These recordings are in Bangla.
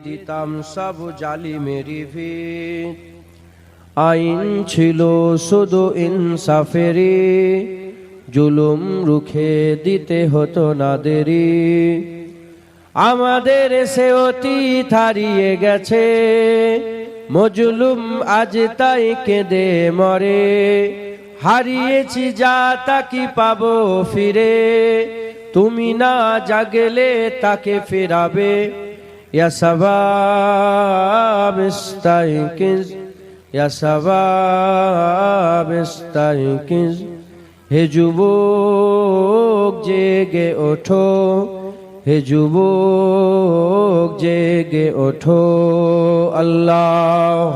দিতাম সব জালি মেরি ভিত। আইন ছিল শুধু ইনসাফেরি জুলুম রুখে দিতে হতো না দেরি আমাদের সে অতীত হারিয়ে গেছে, মজলুম আজ তাই কেঁদে মরে। হারিয়েছি যা তা কি পাবো ফিরে, তুমি না জাগলে তাকে ফেরাবে। يا شباب استيقظ يا شباب استيقظ হে যুবক জেগে ওঠো হে যুবক জেগে ওঠো আল্লাহ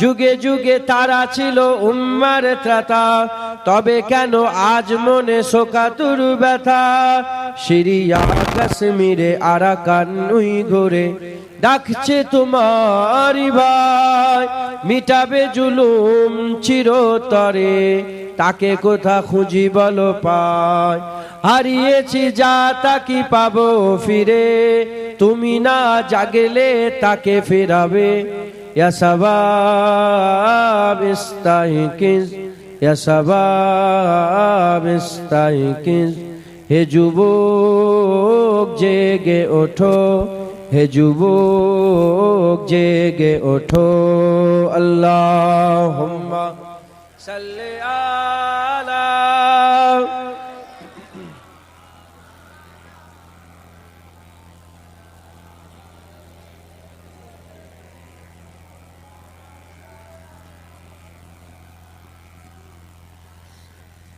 যুগে যুগে তারা ছিল উম্মার ত্রাতা। তবে কেন আজ মনে শোকাতুর ব্যথা? সিরিয়া, কাশ্মীরে, আরাকান, নুই ঘুরে ডাকছে তোমার ভাই। মিটাবে জুলুম চিরতরে, তাকে কোথা খুঁজি বলো পায় হারিয়েছি যা তাকি পাবো ফিরে? তুমি না জাগেলে তাকে ফেরাবে। يا شباب استيقظ يا شباب استيقظ হে যুবক জেগে ওঠো হে যুবক জেগে ওঠো আল্লাহুম্মা সাল্লি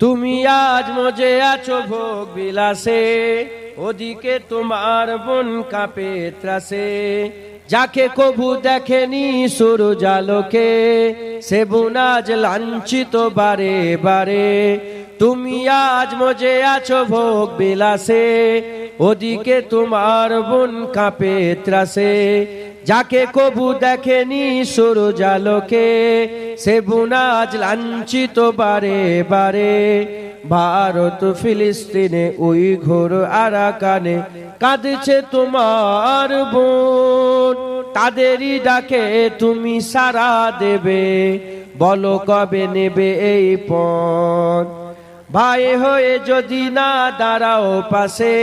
তুমি আজ মজে আছো ভোগ বিলাসে, ওদিকে তোমার বোন কাপে ত্রাসে। যাকে কবু দেখেনি সুর জালোকে সে বোন আজ লাঞ্ছিত বারে বারে। তুমি আজ মজে আছো ভোগ বিলাসে, ওদিকে তোমার বোন কাপে ত্রাসে। যাকে কবু দেখেনি সুর জালোকে সে বুনাজ লাঞ্ছিত বারে বারে। ভারত, ফিলিস্তিনে ওই ঘোর আরাকানে কাঁদছে তোমার বোন। তাদেরই ডাকে তুমি সারা দেবে, বলো কবে নেবে এই পথ। ভাই হয়ে যদি না দাঁড়াও পাশে,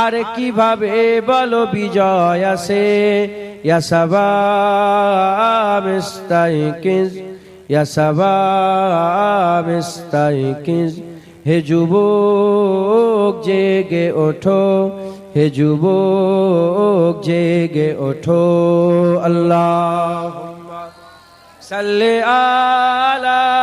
আর কীভাবে বলো বিজয় আসে? يا شباب استيقظ يا شباب استيقظ হে যুবক জেগে ওঠো হে যুবক জেগে ওঠো আল্লাহ সাল্লে আলা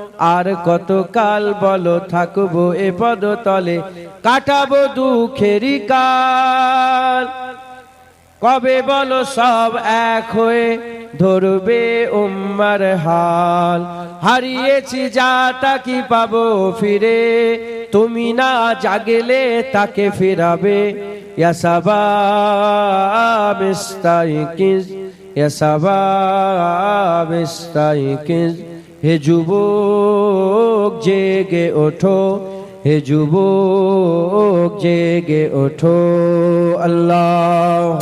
আর কত কাল বলো থাকব এ পদতলে? কাটাবো দুঃখেরই কাল। কবে বলো সব এক হয়ে ধরবে উম্মার হাল? হারিয়েছি যা তাকি পাবো ফিরে? তুমি না জাগেলে তাকে ফিরাবে? ইয়া সাবাব হে যুবক জেগে ওঠো, হে যুবক জেগে ওঠো আল্লাহ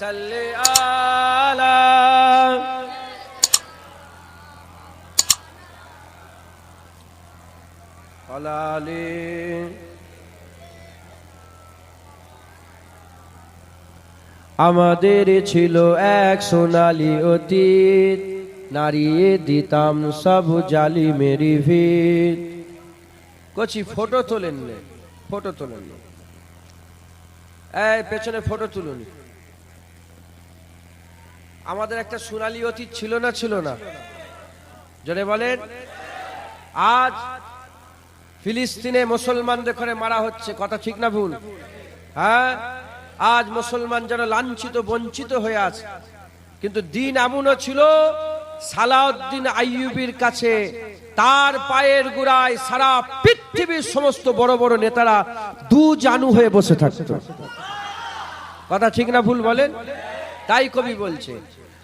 সাল্লি আলা আমাদের ছিল এক সোনালি অতীত। নারিয়ে দিতাম সব জালি মেরি ভিত কচি ফটো তোলেন ফটো তোলেন এই, পেছনে ফটো তুলুন। আমাদের একটা সোনালি অতীত ছিল না ছিল না? জোরে বলেন। আজ ফিলিস্তিনে মুসলমানদের করে মারা হচ্ছে, কথা ঠিক না ভুল? হ্যাঁ? আজ মুসলমান যেন লাঞ্ছিত, বঞ্চিত হয়ে আছে। কিন্তু দিন এমনও ছিল সালাউদ্দিন আইয়ুবির কাছে, তার পায়ের গোড়ায় সারা পৃথিবীর সমস্ত বড় বড় নেতারা দু জানু হয়ে বসে থাকত। কথা ঠিক না ভুল বলেন? তাই কবি বলছে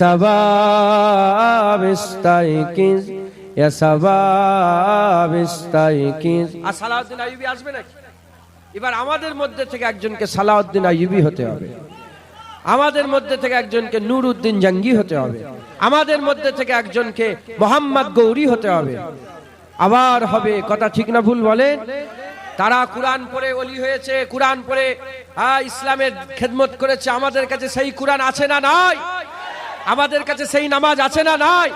সাবাব ইস্তাইকিজ ইয়া সাবাব ইস্তাইকিজ আর সালাউদ্দিন আইয়ুবী আসবে নাকি? এবার আমাদের মধ্যে থেকে একজনকে সালাউদ্দিন আইয়ুবী হতে হবে। আমাদের মধ্যে থেকে একজনকে নুরউদ্দিন জাঙ্গি হতে হবে। আমাদের মধ্যে থেকে একজনকে মোহাম্মদ গৌরী হতে হবে। আবার হবে, কথা ঠিক না ভুল বলেন তারা কোরআন পড়ে অলি হয়েছে, কোরআন পড়ে ইসলামের খেদমত করেছে, আমাদের কাছে সেই কোরআন আছে না নাই? আমাদের কাছে সেই নামাজ আছে না নাই?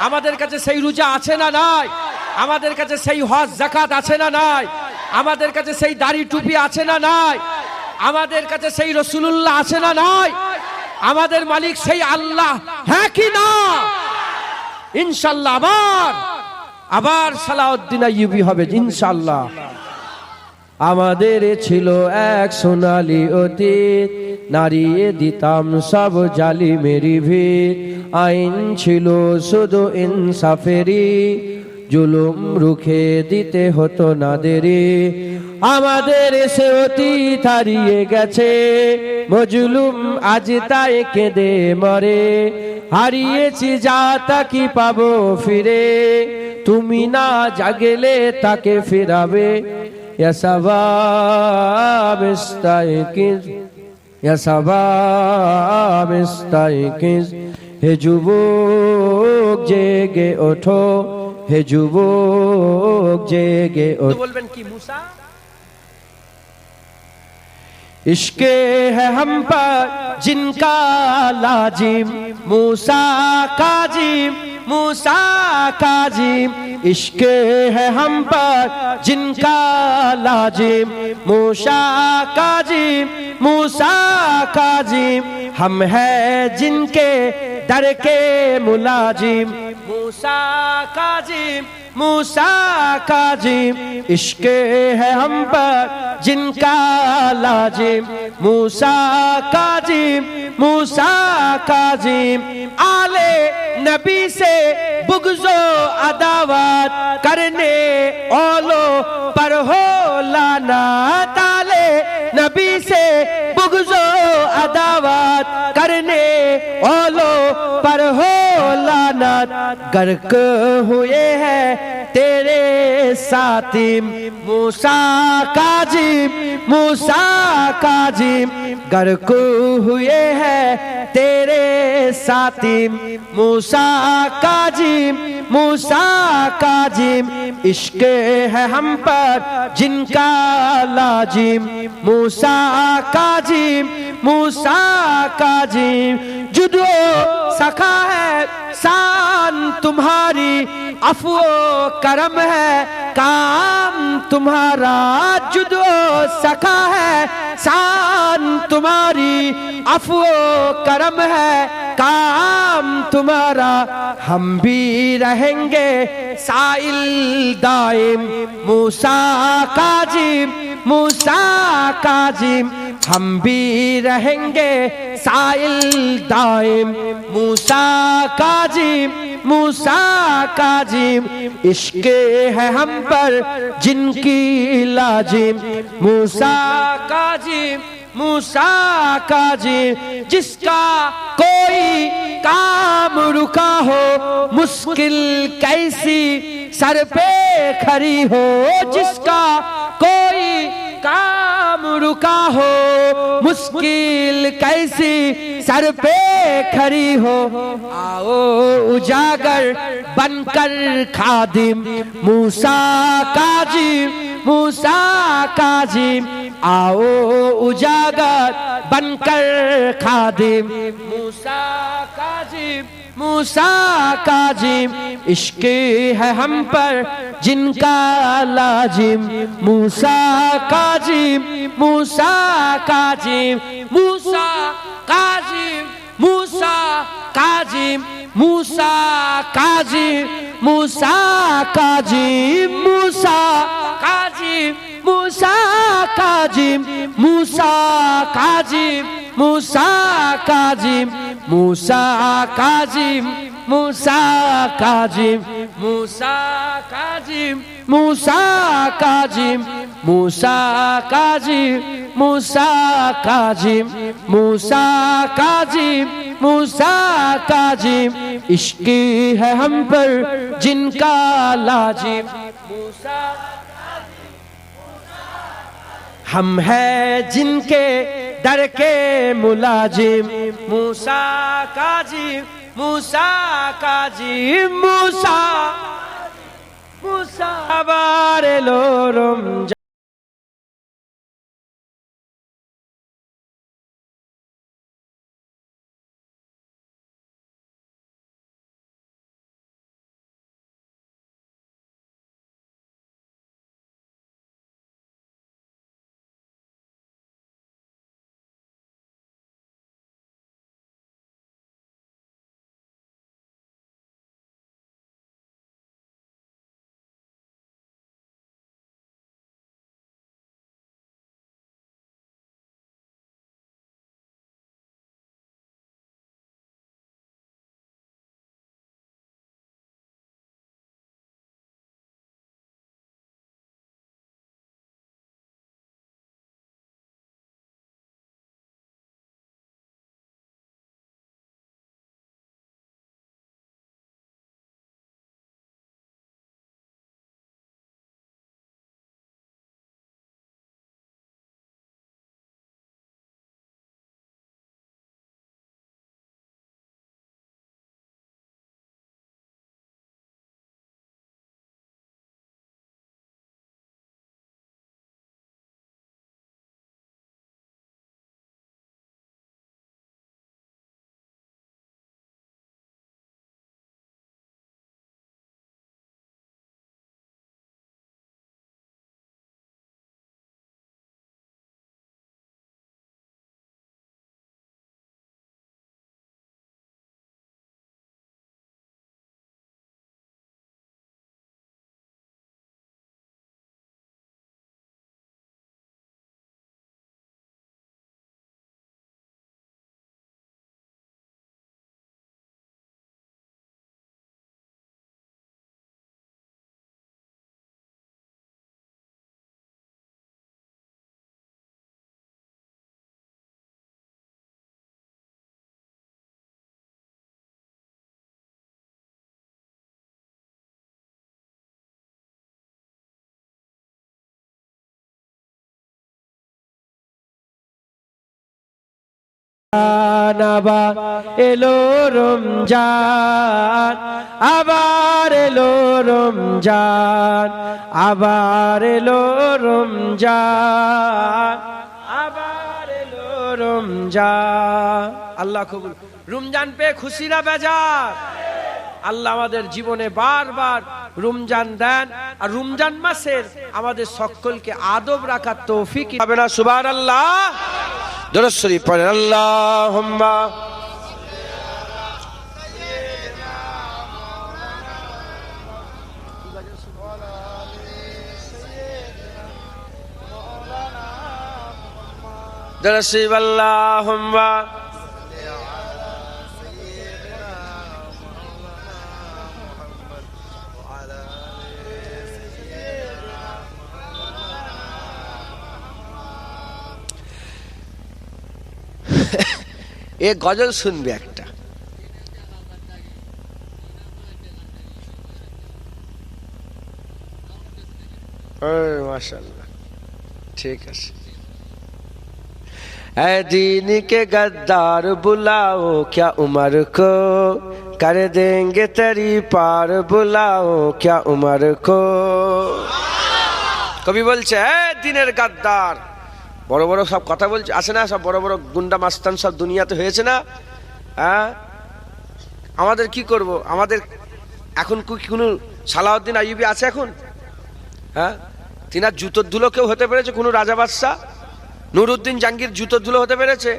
আমাদের কাছে সেই রোজা আছে না নাই? আমাদের কাছে সেই হজ জাকাত আছে না নাই? আমাদের কাছে সেই দাড়ি টুপি আছে না নাই? আমাদের কাছে সেই রসুলুল্লাহ আছে না নাই? আমাদের মালিক সেই আল্লাহ হ্যাঁ কি না? ইনশাল্লাহ আবার আবার সালাউদ্দিন আইয়ুবী হবে, ইনশাল্লাহ। আমাদের ছিল এক সোনালি অতীত নারিয়ে দিতাম সব জালি মেরি ভিত। আইন ছিল শুধু ইনসাফেরি জুলুম রুখে দিতে হতো না দেরি আমাদের সে অতীত হারিয়ে গেছে, মজলুম আজ তাই কেঁদে মরে। হারিয়েছি যা তাকি পাবো ফিরে, তুমি না জাগেলে তাকে ফিরাবে। يا شباب استيقظ يا شباب استيقظ হে যুবক জেগে ওঠো হে যুবক জেগে ওঠো বলবেন কি মুসা इश्क है हम पर जिनका लाजिम मूसा काजिम موسا کا عظیم عشق ہے ہم پر جن کا لاجیم موسا کا عظیم موسا کا عظیم ہم ہیں جن کے در کے ملازم موسا کا عظیم موسا کا جیم، عشق ہے ہم پر، جن کا لاجیم موسا کا جیم موسا کا جیم۔ آلے نبی سے بغض و کرنے اولو پر ہو لانا تالے نبی سے بغض و کرنے اولو پر ہو کائنات گرک ہوئے ہیں۔ تیرے ساتھی موسیٰ کاجیم موسیٰ کاجیم غرق ہوئے ہے تیرے ساتھی موسا کا جیم موسا کا جیم، عشق ہے ہم پر جن کا لاجیم، موسیٰ کا جیم موسا کا جیم، جدو سکھا ہے سان تمہاری افو کرم ہے، کام تمہارا موجود و سکا ہے سان تمہاری افو و کرم ہے، کام تمہارا، ہم بھی رہیں گے سائل دائم، موسیٰ قاجم موسیٰ قاجم ہم بھی رہیں گے سائل دائم موسیٰ کا جیم موسیٰ کا جیم عشق ہے ہم پر جن کی لاجیم موسیٰ کا جیم موسیٰ کا جیم جس کا کوئی کام رکا ہو مشکل کیسی سر پہ کھڑی ہو جس کا کوئی کام رکا ہو، مشکل کیسی سر پہ کھڑی ہو۔ آؤ اجاگر بن کر خادم، موسیٰ کاجی موسیٰ کاجی آؤ اجاگر بن کر خادم، موسیٰ کاجی موسیٰ کاجی عشق ہے ہم پر جن کا لاجم موسیٰ کا جیم موسیٰ قاجم موسیٰ قاجم موسیٰ قاجم موسیٰ قاجم موسیٰ قاجم موسیٰ قاجم موسیٰ قاجم موسیٰ قاجم موسیٰ قاجم موسیٰ قاجم موسا کاجم موسا کاظم موسا کاظم موسا کاظم موسا کاجم موسا کاظم موسا کاجم عشق ہے ہم پر جن کا لاجم موسا ہم ہیں جن کے در کے ملازم موسا کاظم মুসা কাজী মুসা মুসা আবার এলো রমজান। আবার এলো রমজান আবার এলো রমজান আবার এলো রমজান আল্লাহ কবুল। রমজান পে খুশি না বেজার? আল্লাহ আমাদের জীবনে বারবার রমজান দেন আর রমজান মাসের আমাদের সকলকে আদব রাখার তৌফিক হবে না সুবান আল্লাহ দরশ্বরী পড়েন আল্লাহ দরশ্বরী আল্লাহ এ গজল শুনবে একটা মাশাল্লাহ ঠিক আছে ऐ दीन के गद्दार बुलाओ क्या उम्र को कर देंगे तेरी पार बुलाओ क्या उम्र को কবি বলছে হ্যাঁ দিনের গাদ্দার বড় বড় সব কথা বলছে আছে না, সব বড় বড় গুন্ডা মাস্তান সব দুনিয়াতে হয়েছে না। হ্যাঁ? আমাদের কি করব? আমাদের এখন কি কোনো সালাউদ্দিন আইবি আছে এখন? হ্যাঁ? তিনার জুতোর ধুলো কেউ হতে পেরেছে? কোনো রাজা বাদশাহ? নুরুদ্দিন জাঙ্গির জুতোর ধুলো হতে পেরেছে?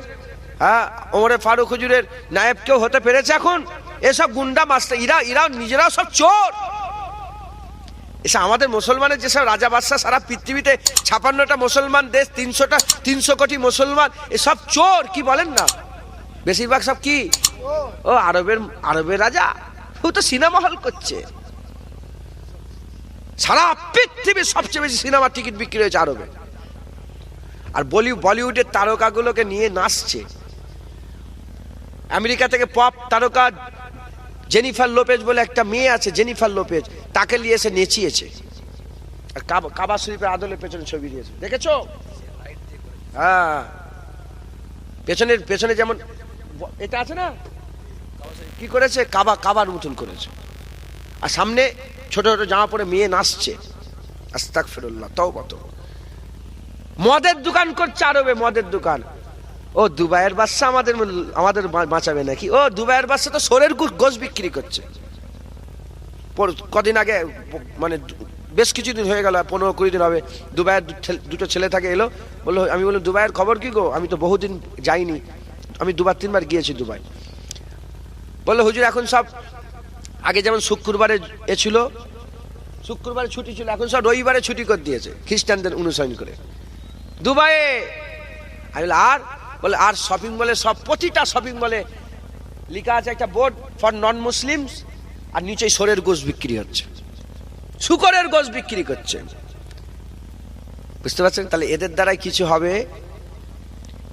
হ্যাঁ? ওমরে ফারুক হুজুরের নায়েব কেউ হতে পেরেছে এখন? এসব গুন্ডা মাস্টার ইরা ইরা নিজেরাও সব চোর। এসব আমাদের মুসলমানের যেসব রাজা বাদশাহ সারা পৃথিবীতে ছাপান্নটা মুসলমান দেশ, তিনশোটা, তিনশো কোটি মুসলমান, এসব চোর, কি বলেন না? বেশিরভাগ সব কি? ও, আরবের আরবের রাজা, ও তো সিনেমা হল করছে। সারা পৃথিবীর সবচেয়ে বেশি সিনেমার টিকিট বিক্রি হয়েছে আরবে। আর বলি, বলিউডের তারকাগুলোকে নিয়ে নাচছে। আমেরিকা থেকে পপ তারকা জেনিফার লোপেজ বলে একটা মেয়ে আছে, জেনিফার লোপেজ। তাকে নিয়ে এসে নেচিয়েছে। কাবা শরীফের আদলের পেছনে ছবি দিয়েছে। দেখেছ? হ্যাঁ। পেছনের পেছনে যেমন এটা আছে না? কি করেছে? কাবা কাবার মতন করেছে। আর সামনে ছোট ছোট জামা পরে মেয়ে নাচছে। আস্তাক ফেরুল্লাহ তাও কত মদের দোকান করছে আরবে, মদের দোকান। ও, দুবাইয়ের বাচ্চা আমাদের আমাদের বাঁচাবে নাকি? ও, দুবাইয়ের বাচ্চা তো সোরের গু- গোশ বিক্রি করছে। কদিন আগে মানে বেশ কিছুদিন হয়ে গেল, পনেরো কুড়ি দিন হবে, দুবাইয়ের দুটো ছেলে থাকে এলো, বলল, আমি বললাম, দুবাইয়ের খবর কি গো? আমি তো বহুদিন যাইনি, আমি দুবার তিনবার গিয়েছি দুবাই। বলল, হুজুর, এখন সব, আগে যেমন শুক্রবারে এ ছিল শুক্রবারে ছুটি ছিল, এখন সব রবিবারে ছুটি করে দিয়েছে, খ্রিস্টানদের অনুসরণ করে। দুবাইয়ে? আমি আর বলে, আর শপিং মলে সব প্রতিটা শপিং মলে লেখা আছে একটা বোর্ড ফর নন মুসলিমস আর নিচে সোরের গোশ বিক্রি হচ্ছে। শুকরের গোশ বিক্রি করছে। বুঝতে পারছেন? তাহলে এদের দ্বারাই কিছু হবে।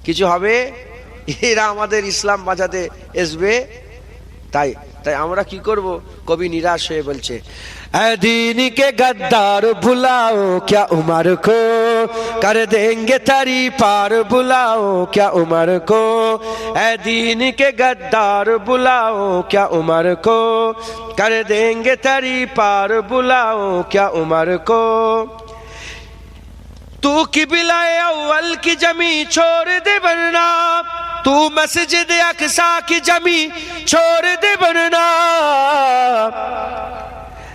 কিছু হবে? এরা আমাদের ইসলাম বাঁচাতে আসবে তাই তাই আমরা কি করব? কবি নিরাশ হয়ে বলছে کر دیں گے تری پار بلاؤ، کیا عمر کو؟ اے دین کے گدار بلاؤ، کیا عمر کو؟ کر دیں گے تری پار بلاؤ، کیا عمر کو؟ تو قبلہ اول کی جمی چھوڑ دے ورنہ، تو مسجد اقسا کی جمی چھوڑ دے بننا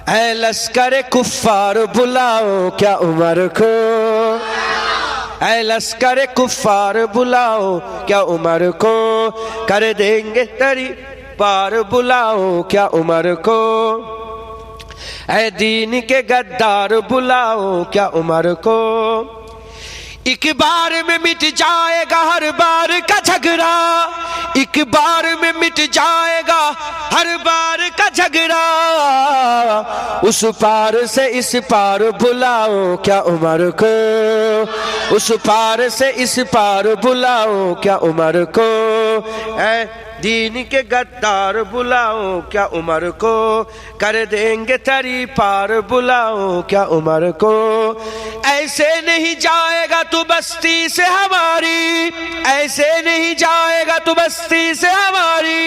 اے لشکر کفار بلاؤ کیا عمر کو اے لشکر کفار بلاؤ کیا عمر کو کر دیں گے تری پار بلاؤ کیا عمر کو اے دین کے گدار بلاؤ کیا عمر کو ایک بار میں مٹ جائے گا ہر بار کا جھگڑا، ایک بار میں مٹ جائے گا ہر بار کا جھگڑا۔ اس پار سے اس پار بلاؤ کیا عمر کو۔ اس پار سے اس پار بلاؤ کیا عمر کو۔ اے دین کے گدار بلاؤ، کیا عمر کو کر دیں گے تری پار بلاؤ، کیا عمر کو؟ ایسے نہیں جائے گا تو بستی سے ہماری، ایسے نہیں جائے گا تو بستی سے ہماری۔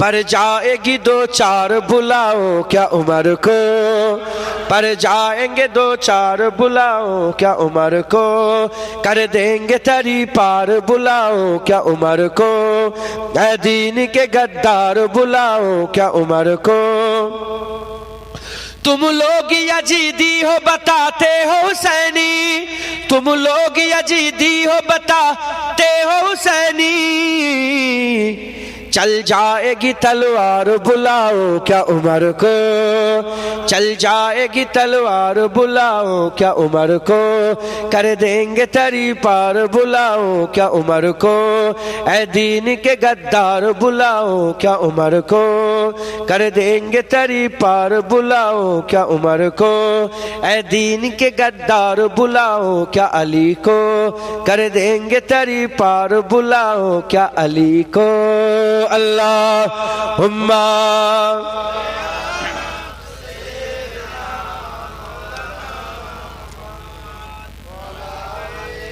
पर जाएगी दो चार बुलाओ क्या उमर को पर जाएंगे दो चार बुलाओ क्या उमर को कर देंगे तरी पार बुलाओ क्या उमर को ऐ दीन के गद्दार बुलाओ क्या उमर को तुम लोग यजीदी हो बताते हो हुसैनी तुम लोग यजीदी हो बताते हो हुसैनी چل جائے گی تلوار بلاؤ، کیا عمر کو؟ چل جائے گی تلوار بلاؤ، کیا عمر کو؟ کر دیں گے تری پار بلاؤ، کیا عمر کو؟ اے دین کے غدار بلاؤ، کیا عمر کو؟ کر دیں گے تری پار بلاؤ، کیا عمر کو؟ اے دین کے غدار بلاؤ، کیا علی کو؟ کر دیں گے تری پار بلاؤ، کیا علی کو؟ আল্লাহ হুম্মা।